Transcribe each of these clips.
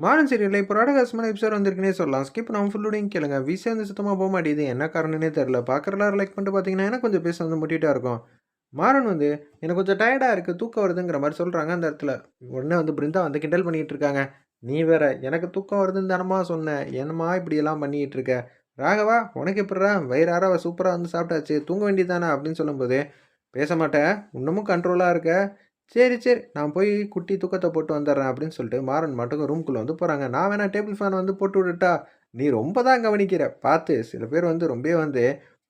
மாறன் சீரியலில் இப்போ ராடகாசமான எபிசோட் வந்திருக்குனே சொல்லலாம். ஸ்கிப் நம்ம ஃபுல்லோடையும் கேளுங்க. விஷயம் வந்து சுத்தமாக போக மாட்டேது என்ன காரணம்னே தெரில பார்க்குறலாம் லைக் பண்ணிட்டு பார்த்தீங்கன்னா எனக்கு கொஞ்சம் பேச வந்து முட்டிகிட்டா இருக்கும். மாறன் வந்து எனக்கு கொஞ்சம் டயர்டாக இருக்குது தூக்கம் வருதுங்கிற மாதிரி சொல்கிறாங்க அந்த இடத்துல. உடனே வந்து பிருந்தா வந்து கிண்டல் பண்ணிகிட்டு இருக்காங்க. நீ வேற எனக்கு தூக்கம் வருதுன்னு தானமா சொன்னேன் என்னம்மா இப்படியெல்லாம் பண்ணிகிட்டு இருக்க? ராகவா உனக்கு எப்படா வயிறார சூப்பராக வந்து சாப்பிட்டாச்சு. தூங்க வேண்டியதானே அப்படின்னு சொல்லும்போது பேச மாட்டேன். இன்னமும் கண்ட்ரோலாக இருக்க. சரி சரி. நான் போய் குட்டி தூக்கத்தை போட்டு வந்துடுறேன் அப்படின்னு சொல்லிட்டு மாறன் மட்டும் ரூம்குள்ளே வந்து போகிறாங்க நான் வேணா டேபிள் ஃபேன் வந்து போட்டு விட்டுட்டா? நீ ரொம்ப தான் கவனிக்கிற. பார்த்து சில பேர் வந்து ரொம்பவே வந்து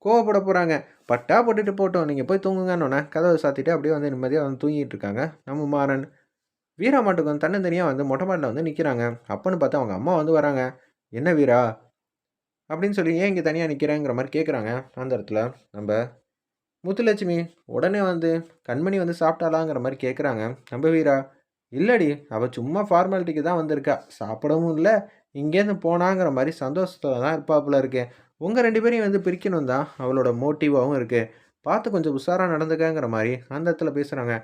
கோவப்பட போகிறாங்க பட்டா போட்டுட்டு போட்டோம். நீங்கள் போய் தூங்குங்கன்னு கதவை சாத்திட்டு அப்படியே வந்து நிம்மதியாக வந்து தூங்கிட்டு இருக்காங்க. நம்ம மாறன். வீரா மாட்டுக்கு வந்து தன்னந்தனியாக வந்து மொட்டை மாட்டில் வந்து நிற்கிறாங்க அப்போன்னு பார்த்தா அவங்க அம்மா வந்து வராங்க. என்ன வீரா? அப்படின்னு சொல்லி ஏன் இங்கே தனியாக நிற்கிறேங்கிற மாதிரி கேட்குறாங்க அந்த இடத்துல நம்ம முத்துலட்சுமி உடனே வந்து கண்மணி வந்து சாப்பிட்டாலாங்கிற மாதிரி கேட்குறாங்க நம்ம வீரா இல்லடி அவள் சும்மா ஃபார்மாலிட்டிக்கு தான் வந்திருக்கா. சாப்பிடவும் இல்லை. இங்கேருந்து போனாங்கிற மாதிரி சந்தோஷத்தில் தான் இருப்பாப்புல இருக்கு. உங்கள் ரெண்டு பேரையும் வந்து பிரிக்கணும் தான் அவளோட மோட்டிவாகவும் இருக்குது பார்த்து கொஞ்சம் உஷாராக நடந்துக்கங்கிற மாதிரி அந்த இடத்துல பேசுகிறாங்க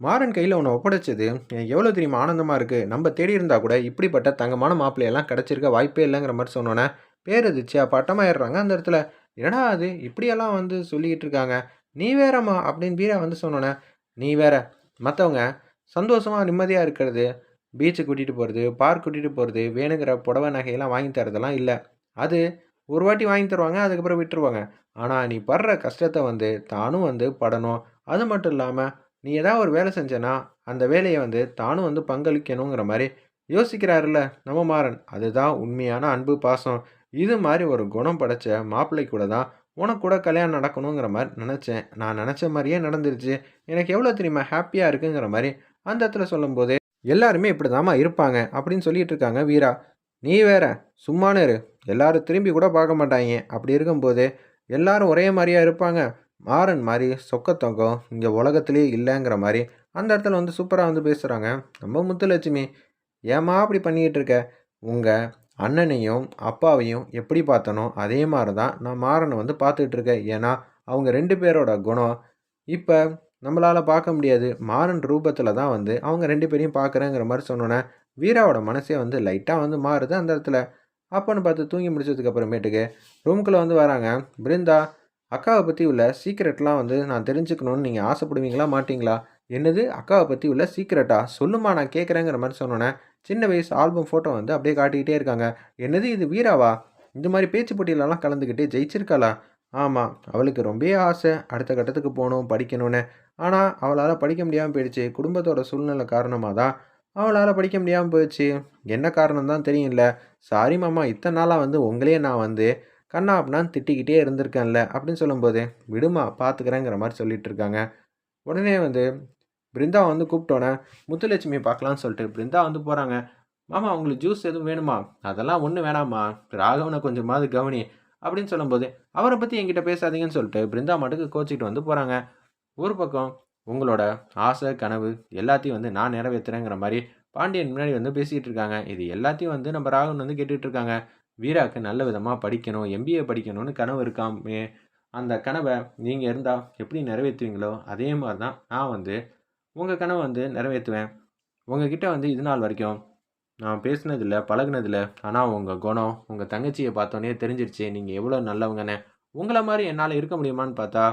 மாறன் கையில் ஒன்று ஒப்படைச்சது எவ்வளோ தெரியுமா ஆனந்தமாக இருக்குது நம்ம தேடி இருந்தால் கூட இப்படிப்பட்ட தங்கமான மாப்பிள்ளையெல்லாம் கிடச்சிருக்க வாய்ப்பே இல்லைங்கிற மாதிரி சொன்னோன்னே பேர் எதிர்ச்சியா பட்டமாயிடுறாங்க அந்த இடத்துல என்னடா அது? இப்படியெல்லாம் வந்து சொல்லிக்கிட்டு இருக்காங்க நீ வேறம்மா அப்படின்னு பீரா வந்து சொன்னோன்னே நீ வேற மற்றவங்க சந்தோஷமாக நிம்மதியாக இருக்கிறது பீச்சு கூட்டிகிட்டு போகிறது பார்க் கூட்டிகிட்டு போகிறது வேணுங்கிற புடவை நகையெல்லாம் வாங்கி தரதெல்லாம் இல்லை. அது ஒரு வாட்டி வாங்கி தருவாங்க அதுக்கப்புறம் விட்டுருவாங்க. ஆனால் நீ படுற கஷ்டத்தை வந்து தானும் வந்து படணும். அது மட்டும் இல்லாமல் நீ ஏதாவது ஒரு வேலை செஞ்சேன்னா அந்த வேலையை வந்து தானும் வந்து பங்களிக்கணுங்கிற மாதிரி யோசிக்கிறாருல்ல நம்ம மாறன். அதுதான் உண்மையான அன்பு பாசம். இது மாதிரி ஒரு குணம் படைச்ச மாப்பிள்ளை கூட தான் உனக்கு கூட கல்யாணம் நடக்கணுங்கிற மாதிரி நினச்சேன். நான் நினச்ச மாதிரியே நடந்துருச்சு. எனக்கு எவ்வளோ தெரியுமா? ஹாப்பியாக இருக்குங்கிற மாதிரி அந்த இடத்துல சொல்லும்போது எல்லாருமே இப்படி தாமா இருப்பாங்க அப்படின்னு சொல்லிட்டு இருக்காங்க வீரா. நீ வேற சும்மானு இரு. எல்லாரும் திரும்பி கூட பார்க்க மாட்டாங்க அப்படி இருக்கும்போது எல்லாரும் ஒரே மாதிரியா இருப்பாங்க. மாறன் மாதிரி சொக்கத்தொங்கம் இங்கே உலகத்துலேயே இல்லைங்கிற மாதிரி அந்த இடத்துல வந்து சூப்பராக வந்து பேசுகிறாங்க நம்ம முத்துலட்சுமி ஏமா அப்படி பண்ணிக்கிட்டு இருக்க? உங்கள் அண்ணனையும் அப்பாவையும் எப்படி பார்த்தனோ அதே மாதிரி தான் நான் மாறனை வந்து பார்த்துட்டு இருக்கேன் ஏன்னா அவங்க ரெண்டு பேரோட குணம். இப்போ நம்மளால் பார்க்க முடியாது. மாறன் ரூபத்தில் தான் வந்து அவங்க ரெண்டு பேரையும் பார்க்குறேங்கிற மாதிரி சொன்னோன்னே வீராவோட மனசே வந்து லைட்டாக வந்து மாறுது அந்த இடத்துல. அப்பான்னு பார்த்து தூங்கி முடிச்சதுக்கு அப்புறமேட்டுக்கு ரூம்குள்ளே வந்து வராங்க. பிருந்தா அக்காவை பற்றி உள்ள சீக்ரெட்லாம் வந்து நான் தெரிஞ்சுக்கணும்னு நீங்கள் ஆசைப்படுவீங்களா மாட்டிங்களா? என்னது? அக்காவை பற்றி உள்ள சீக்ரெட்டா சொல்லுமா நான் கேட்குறேங்கிற மாதிரி சொன்னோன்னே சின்ன வயசு ஆல்பம் ஃபோட்டோ வந்து அப்படியே காட்டிக்கிட்டே இருக்காங்க. என்னது இது வீராவா? இந்த மாதிரி பேச்சு போட்டியிலலாம் கலந்துக்கிட்டு ஜெயிச்சிருக்காளா? ஆமாம் அவளுக்கு ரொம்பவே ஆசை. அடுத்த கட்டத்துக்கு போகணும் படிக்கணும்னு. ஆனால் அவளால் படிக்க முடியாமல் போயிடுச்சு. குடும்பத்தோட சூழ்நிலை காரணமாக தான் அவளால் படிக்க முடியாமல் போயிடுச்சு. என்ன காரணம் தான் தெரியல சாரி மாமா இத்தனை நாளாக வந்து உங்களே நான் வந்து கண்ணா அப்படின்னா திட்டிக்கிட்டே இருந்திருக்கேன்ல அப்படின்னு சொல்லும்போது விடுமா பார்த்துக்கிறேங்கிற மாதிரி சொல்லிட்டு இருக்காங்க. உடனே வந்து பிருந்தா வந்து கூப்பிட்டோன்னே முத்துலட்சுமி பார்க்கலான்னு சொல்லிட்டு பிருந்தா வந்து போகிறாங்க மாமா அவங்களுக்கு ஜூஸ் எதுவும் வேணுமா? அதெல்லாம் ஒன்றும் வேணாமா ராகவனை கொஞ்சமாவது கவனி. அப்படின்னு சொல்லும்போது அவரை பற்றி என்கிட்ட பேசாதீங்கன்னு சொல்லிட்டு பிருந்தா மட்டுக்கு கோச்சிக்கிட்டு வந்து போகிறாங்க ஒரு பக்கம் உங்களோட ஆசை கனவு எல்லாத்தையும் வந்து நான் நிறைவேற்றுறேங்கிற மாதிரி பாண்டியன் முன்னாடி வந்து பேசிகிட்டு இருக்காங்க. இது எல்லாத்தையும் வந்து நம்ம ராகவன் வந்து கேட்டுட்டு இருக்காங்க. வீராக்கு நல்ல விதமாக படிக்கணும் எம்பிஏ படிக்கணும்னு கனவு இருக்காமே. அந்த கனவை நீங்கள் இருந்தால் எப்படி நிறைவேற்றுவீங்களோ அதே மாதிரி தான் நான் வந்து உங்கள் கனவை வந்து நிறைவேற்றுவேன். உங்ககிட்ட வந்து இது நாள் வரைக்கும். நான் பேசினதில்ல பழகுனதில்ல. ஆனால் உங்கள் குணம் உங்கள் தங்கச்சியை பார்த்தோன்னே தெரிஞ்சிருச்சு. நீங்கள் எவ்வளோ நல்லவங்கன்னு. உங்களை மாதிரி என்னால் இருக்க முடியுமான்னு பார்த்தா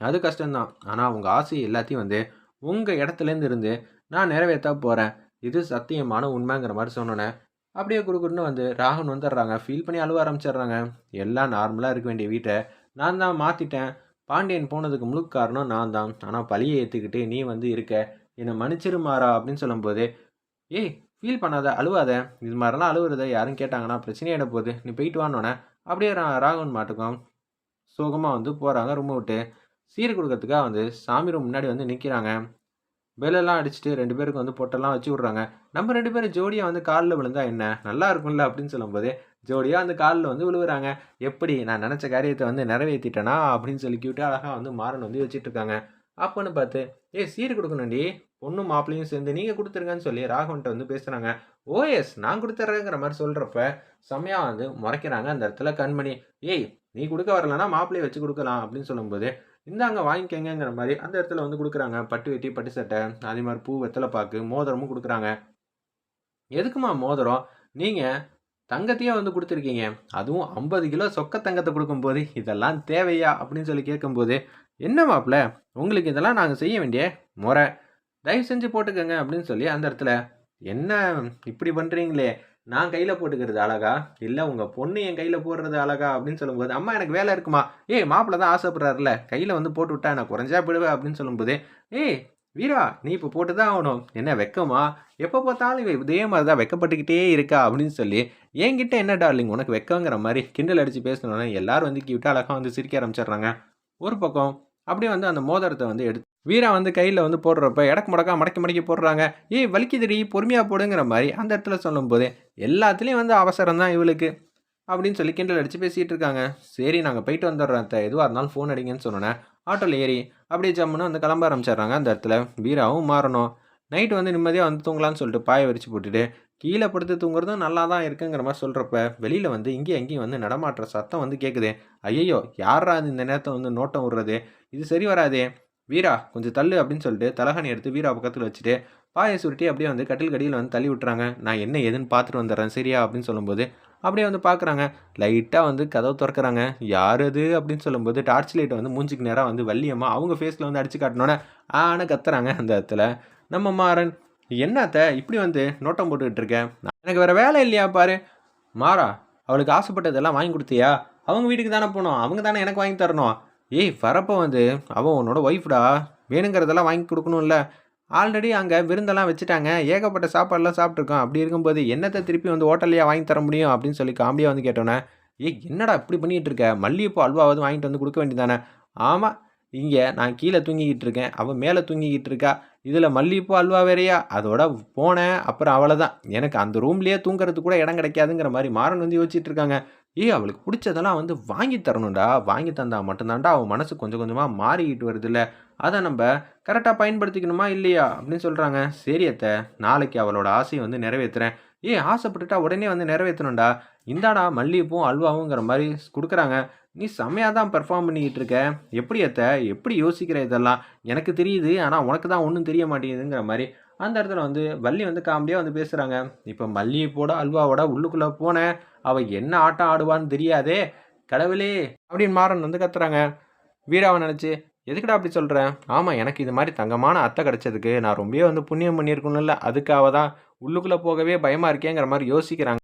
அது கஷ்டம்தான். ஆனால் உங்கள் ஆசை எல்லாத்தையும் வந்து உங்கள் இடத்துலேருந்து இருந்து நான் நிறைவேற்ற போகிறேன் இது சத்தியமான உண்மைங்கிற மாதிரி சொன்னோன்னே அப்படியே குடுக்குன்னு வந்து ராகுன் வந்துடுறாங்க. ஃபீல் பண்ணி அழுவ ஆரம்பிச்சிடுறாங்க. எல்லாம் நார்மலாக இருக்க வேண்டிய வீட்டை நான் தான் மாற்றிட்டேன் பாண்டியன் போனதுக்கு முழு காரணம் நான் தான் ஆனால் பழியை ஏற்றுக்கிட்டு நீ வந்து இருக்க. என்னை மன்னிச்சிருமாறா அப்படின்னு சொல்லும்போது ஏய் ஃபீல் பண்ணாத அழுவாத. இது மாதிரிலாம் அழுவுறத யாரும் கேட்டாங்கன்னா பிரச்சனையிட போகுது. நீ போயிட்டு வானோன்னே அப்படியே ராகவன் மாட்டுக்கும் சோகமாக வந்து போகிறாங்க ரூமை விட்டு. சீர் கொடுக்கறதுக்காக வந்து சாமி ரூம் முன்னாடி வந்து நிற்கிறாங்க பெலெல்லாம் அடிச்சுட்டு ரெண்டு பேருக்கு வந்து பொட்டெல்லாம் வச்சு விட்றாங்க. நம்ம ரெண்டு பேரும் ஜோடியாக வந்து காலில் விழுந்தா என்ன? நல்லா இருக்கும்ல அப்படின்னு சொல்லும்போது ஜோடியாக அந்த காலில் வந்து விழுவுறாங்க. எப்படி நான் நினச்ச காரியத்தை வந்து நிறைவேற்றிட்டேனா அப்படின்னு சொல்லி கியூட்டு அழகாக வந்து மாறன் வந்து வச்சுட்டு இருக்காங்க. அப்போன்னு பார்த்து ஏ சீர் கொடுக்கணும்டி. பொண்ணும் மாப்பிளையும் சேர்ந்து நீங்கள் கொடுத்துருங்கன்னு சொல்லி ராகவன்ட்ட வந்து பேசுகிறாங்க ஓஎஸ் நான் கொடுத்துட்றேங்கிற மாதிரி சொல்கிறப்ப செம்மையாக வந்து முறைக்கிறாங்க அந்த இடத்துல கண்மணி. ஏய் நீ கொடுக்க வரலன்னா மாப்பிள்ளையை வச்சு கொடுக்கலாம் அப்படின்னு சொல்லும்போது இந்தாங்க வாங்கிக்கங்கிற மாதிரி அந்த இடத்துல வந்து கொடுக்குறாங்க. பட்டு வெட்டி பட்டு சட்டை அதே மாதிரி பூ வெத்தலை பாக்கு மோதிரமும் கொடுக்குறாங்க. எதுக்குமா மோதிரம்? நீங்கள் தங்கத்தையே வந்து கொடுத்துருக்கீங்க. அதுவும் ஐம்பது கிலோ சொக்க தங்கத்தை கொடுக்கும்போது இதெல்லாம் தேவையா? அப்படின்னு சொல்லி கேட்கும்போது என்ன மாப்பிள்ள உங்களுக்கு இதெல்லாம் நாங்கள் செய்ய வேண்டிய முறை. தயவு செஞ்சு போட்டுக்கோங்க அப்படின்னு சொல்லி அந்த இடத்துல என்ன இப்படி பண்ணுறீங்களே நான் கையில் போட்டுக்கிறது அழகா? இல்லை உங்கள் பொண்ணு என் கையில் போடுறது அழகா? அப்படின்னு சொல்லும்போது அம்மா எனக்கு வேலை இருக்குமா? ஏய் மாப்பிள்ள தான் ஆசைப்படுறாருல கையில் வந்து போட்டு விட்டா நான் குறைஞ்சா போயிடுவேன். அப்படின்னு சொல்லும்போது ஏய் வீரா நீ இப்போ போட்டு தான் ஆகணும். என்ன வெக்கமா? எப்போ பார்த்தாலும் இவ இதே மாதிரி தான் வெக்கப்பட்டுக்கிட்டே இருக்கா? அப்படின்னு சொல்லி என்கிட்ட என்ன டார்லிங்? உனக்கு வெக்கங்கிற மாதிரி. கிண்டல் அடித்து பேசணும்னா எல்லாரும் வந்து கியூட்டாக அழகாக வந்து சிரிக்க ஆரம்பிச்சிடுறாங்க. ஒரு பக்கம் அப்படியே வந்து அந்த மோதிரத்தை வந்து எடுத்து வீரா வந்து கையில் வந்து போடுறப்ப இடக்கு முடக்கா மடக்கி மடக்கி போடுறாங்க. ஏய் வலிக்குதுடி பொறுமையாக போடுங்கிற மாதிரி அந்த இடத்துல சொல்லும்போது எல்லாத்துலேயும் வந்து அவசரம் தான் இவளுக்கு அப்படின்னு சொல்லி கிண்டல் அடித்து பேசிகிட்டு இருக்காங்க. சரி நாங்கள் போயிட்டு வந்துடுறோம் அத்தை. எதுவாக இருந்தாலும் ஃபோன் அடிங்கன்னு சொன்னேன் ஆட்டோவில் ஏறி அப்படியே ஜம்முன்னு வந்து கிளம்ப ஆரம்பிச்சிடுறாங்க அந்த இடத்துல. வீராவும் மாறணும். நைட்டு வந்து நிம்மதியாக வந்து தூங்கலான்னு சொல்லிட்டு பாய விரிச்சு போட்டுட்டு கீழே படுத்து தூங்குறதும் நல்லா தான் இருக்குங்கிற மாதிரி சொல்கிறப்ப வெளியில் வந்து இங்கேயும் அங்கேயும் வந்து நடமாட்டுற சத்தம் வந்து கேட்குது ஐயையோ யாரா அது இந்த நேரத்தை வந்து நோட்டம் விடுறது? இது சரி வராதே. வீரா கொஞ்சம் தள்ளு அப்படின்னு சொல்லிட்டு தலகாணி எடுத்து வீரா பக்கத்தில் வச்சுட்டு பாயை சுருட்டி அப்படியே வந்து கட்டில் கடியில் வந்து தள்ளி விட்டுறாங்க. நான் என்ன ஏதுன்னு பார்த்துட்டு வந்துடுறேன் சரியா? அப்படின்னு சொல்லும்போது அப்படியே வந்து பார்க்குறாங்க. லைட்டாக வந்து கதவு திறக்கறாங்க. யார் அது? அப்படின்னு சொல்லும்போது டார்ச் லைட்டை வந்து மூஞ்சிக்கு நேராக வந்து வள்ளியம்மா அவங்க ஃபேஸில் வந்து அடிச்சு காட்டினோன்னே ஆனால் கத்துறாங்க அந்த இடத்துல. நம்ம மாறன் என்னத்த இப்படி வந்து நோட்டம் போட்டுக்கிட்டு இருக்கேன் எனக்கு வேறு வேலை இல்லையா பாரு? மாறா அவளுக்கு ஆசைப்பட்டதெல்லாம் வாங்கி கொடுத்தியா? அவங்க வீட்டுக்கு தானே போனோம். அவங்க தானே எனக்கு வாங்கி தரணும். ஏய் வரப்போ வந்து அவன் உன்னோட ஒய்ஃப்டா வேணுங்கிறதெல்லாம் வாங்கி கொடுக்கணும்ல. ஆல்ரெடி அங்கே விருந்தெல்லாம் வச்சுட்டாங்க. ஏகப்பட்ட சாப்பாடுலாம் சாப்பிட்ருக்கோம் அப்படி இருக்கும்போது என்னத்தை திருப்பி வந்து ஹோட்டல்லையே வாங்கி தர முடியும் அப்படின்னு சொல்லி காமெடியாக வந்து கேட்டோன்னே ஏய் என்னடா இப்படி பண்ணிகிட்டு இருக்க? மல்லிகைப்பூ அல்வாவது வாங்கிட்டு வந்து கொடுக்க வேண்டியதானே ஆமாம் இங்கே நான் கீழே தூங்கிக்கிட்டு இருக்கேன். அவள் மேலே தூங்கிக்கிட்டு இருக்கா. இதில் மல்லிகைப்பூ அல்வா வேறையா? அதோட போனேன். அப்புறம் அவ்வளோதான் எனக்கு அந்த ரூம்லேயே தூங்குறதுக்கு கூட இடம் கிடைக்காதுங்கிற மாதிரி மாறன் வந்து யோசிச்சுட்டு இருக்காங்க. ஏய் அவளுக்கு பிடிச்சதெல்லாம் வந்து வாங்கி தரணும்டா. வாங்கி தந்தா மட்டும்தான்டா. அவன் மனசு கொஞ்சம் கொஞ்சமாக மாறிக்கிட்டு வருதுல்ல. அதை நம்ம கரெக்டாக பயன்படுத்திக்கணுமா இல்லையா அப்படின்னு சொல்கிறாங்க சரி அத்தை நாளைக்கு அவளோட ஆசையை வந்து நிறைவேற்றுறேன் ஏய் ஆசைப்பட்டுட்டா உடனே வந்து நிறைவேற்றணும்டா இந்தாடா மல்லிகைப்பூவும் அல்வாவுங்கிற மாதிரி கொடுக்குறாங்க. நீ செம்மையாக தான் பெர்ஃபார்ம் பண்ணிக்கிட்டு இருக்க. எப்படி அத்தை? எப்படி யோசிக்கிற இதெல்லாம்? எனக்கு தெரியுது ஆனால் உனக்கு தான் ஒன்றும் தெரிய மாட்டேங்குதுங்கிற மாதிரி அந்த இடத்துல வந்து வள்ளி வந்து காமெடியாக வந்து பேசுகிறாங்க இப்போ மல்லிகைப்பூட அல்வாவோட உள்ளுக்குள்ளே போனேன் அவள் என்ன ஆட்டம் ஆடுவான்னு தெரியாதே. கடவுளே அப்படின்னு மாறன் வந்து கத்துறாங்க. வீராவை நினச்சி எதுக்குடா அப்படி சொல்கிறேன் ஆமாம் எனக்கு இது மாதிரி தங்கமான அத்தை கிடச்சதுக்கு நான் ரொம்பவே வந்து புண்ணியம் பண்ணியிருக்கணும்ல. அதுக்காக தான் உள்ளுக்குள்ளே போகவே பயமாக இருக்கேங்கிற மாதிரி யோசிக்கிறாங்க.